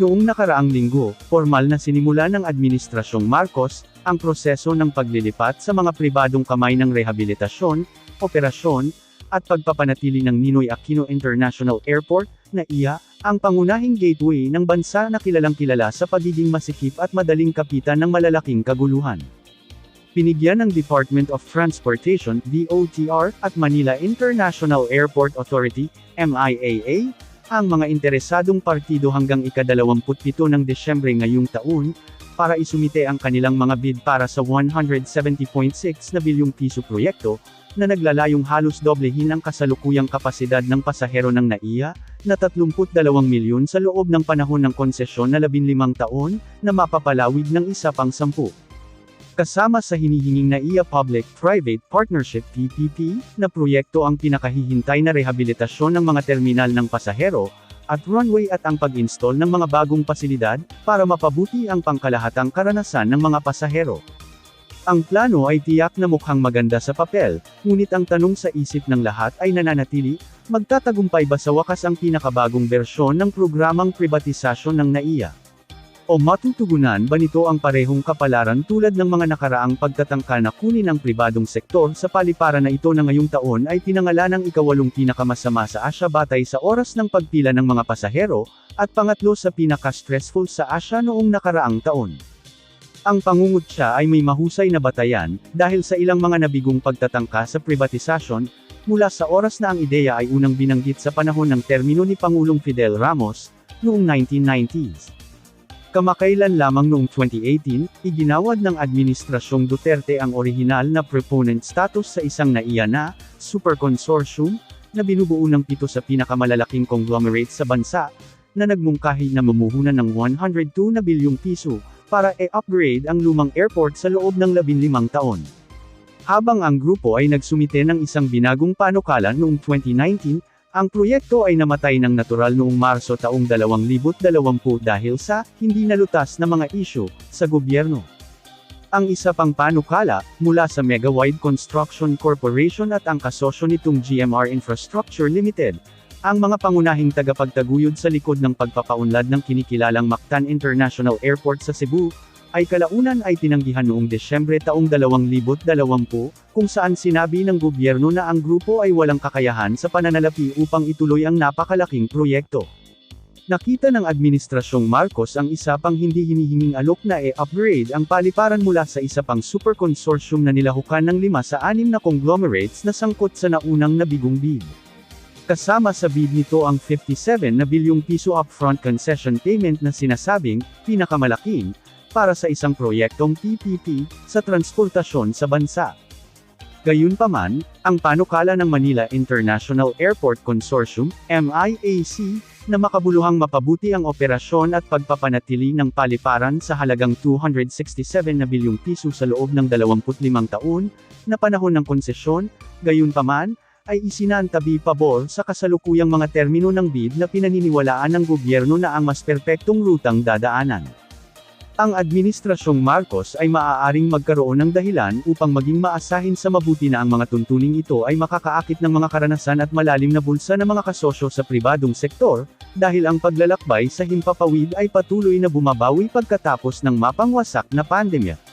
Noong nakaraang linggo, formal na sinimula ng Administrasyong Marcos, ang proseso ng paglilipat sa mga pribadong kamay ng rehabilitasyon, operasyon, at pagpapanatili ng Ninoy Aquino International Airport, na iya, ang pangunahing gateway ng bansa na kilalang kilala sa pagiging masikip at madaling kapitan ng malalaking kaguluhan. Pinigyan ng Department of Transportation, DOTR, at Manila International Airport Authority, MIAA, ang mga interesadong partido hanggang ika-27 ng Desyembre ngayong taon, para isumite ang kanilang mga bid para sa 170.6 na bilyong piso proyekto, na naglalayong halos doblehin ang kasalukuyang kapasidad ng pasahero ng NAIA, na 32 milyon sa loob ng panahon ng konsesyon na 15 taon, na mapapalawig ng isa pang 10 kasama sa hinihinging NAIA Public-Private Partnership PPP, na proyekto ang pinakahihintay na rehabilitasyon ng mga terminal ng pasahero, at runway at ang pag-install ng mga bagong pasilidad, para mapabuti ang pangkalahatang karanasan ng mga pasahero. Ang plano ay tiyak na mukhang maganda sa papel, ngunit ang tanong sa isip ng lahat ay nananatili, magtatagumpay ba sa wakas ang pinakabagong bersyon ng programang privatisasyon ng NAIA? O matutugunan ba nito ang parehong kapalaran tulad ng mga nakaraang pagtatangka na kunin ang pribadong sektor sa paliparan na ito na ngayong taon ay pinangalan ng ikawalong pinakamasama sa Asya batay sa oras ng pagpila ng mga pasahero, at pangatlo sa pinaka-stressful sa Asya noong nakaraang taon. Ang pangungutya ay may mahusay na batayan, dahil sa ilang mga nabigong pagtatangka sa privatisasyon, mula sa oras na ang ideya ay unang binanggit sa panahon ng termino ni Pangulong Fidel Ramos, noong 1990s. Kamakailan lamang noong 2018, iginawad ng Administrasyong Duterte ang orihinal na proponent status sa isang naiya na, super consortium, na binubuo ng pito sa pinakamalalaking conglomerate sa bansa, na nagmungkahi na mamumuhunan ng 102 na bilyong piso, para e-upgrade ang lumang airport sa loob ng 15 taon. Habang ang grupo ay nagsumite ng isang binagong panukala noong 2019, ang proyekto ay namatay ng natural noong Marso taong 2020 dahil sa hindi nalutas na mga isyu sa gobyerno. Ang isa pang panukala, mula sa Megawide Construction Corporation at ang kasosyo nitong GMR Infrastructure Limited, ang mga pangunahing tagapagtaguyod sa likod ng pagpapaunlad ng kinikilalang Mactan International Airport sa Cebu, ay kalaunan ay tinanggihan noong Desyembre taong 2020, kung saan sinabi ng gobyerno na ang grupo ay walang kakayahan sa pananalapi upang ituloy ang napakalaking proyekto. Nakita ng Administrasyong Marcos ang isa pang hindi hinihinging alok na e-upgrade ang paliparan mula sa isa pang super consortium na nilahukan ng lima sa anim na conglomerates na sangkot sa naunang nabigong bid. Kasama sa bid nito ang 57 na bilyong piso upfront concession payment na sinasabing, pinakamalaking, para sa isang proyektong PPP, sa transportasyon sa bansa. Gayunpaman, ang panukala ng Manila International Airport Consortium, MIAC, na makabuluhang mapabuti ang operasyon at pagpapanatili ng paliparan sa halagang 267 na bilyong piso sa loob ng 25 taon, na panahon ng konsesyon, gayunpaman, ay isinantabi pabor sa kasalukuyang mga termino ng bid na pinaniniwalaan ng gobyerno na ang mas perpektong rutang dadaanan. Ang Administrasyong Marcos ay maaaring magkaroon ng dahilan upang maging maasahin sa mabuti na ang mga tuntuning ito ay makakaakit ng mga karanasan at malalim na bulsa ng mga kasosyo sa pribadong sektor, dahil ang paglalakbay sa himpapawid ay patuloy na bumabawi pagkatapos ng mapangwasak na pandemya.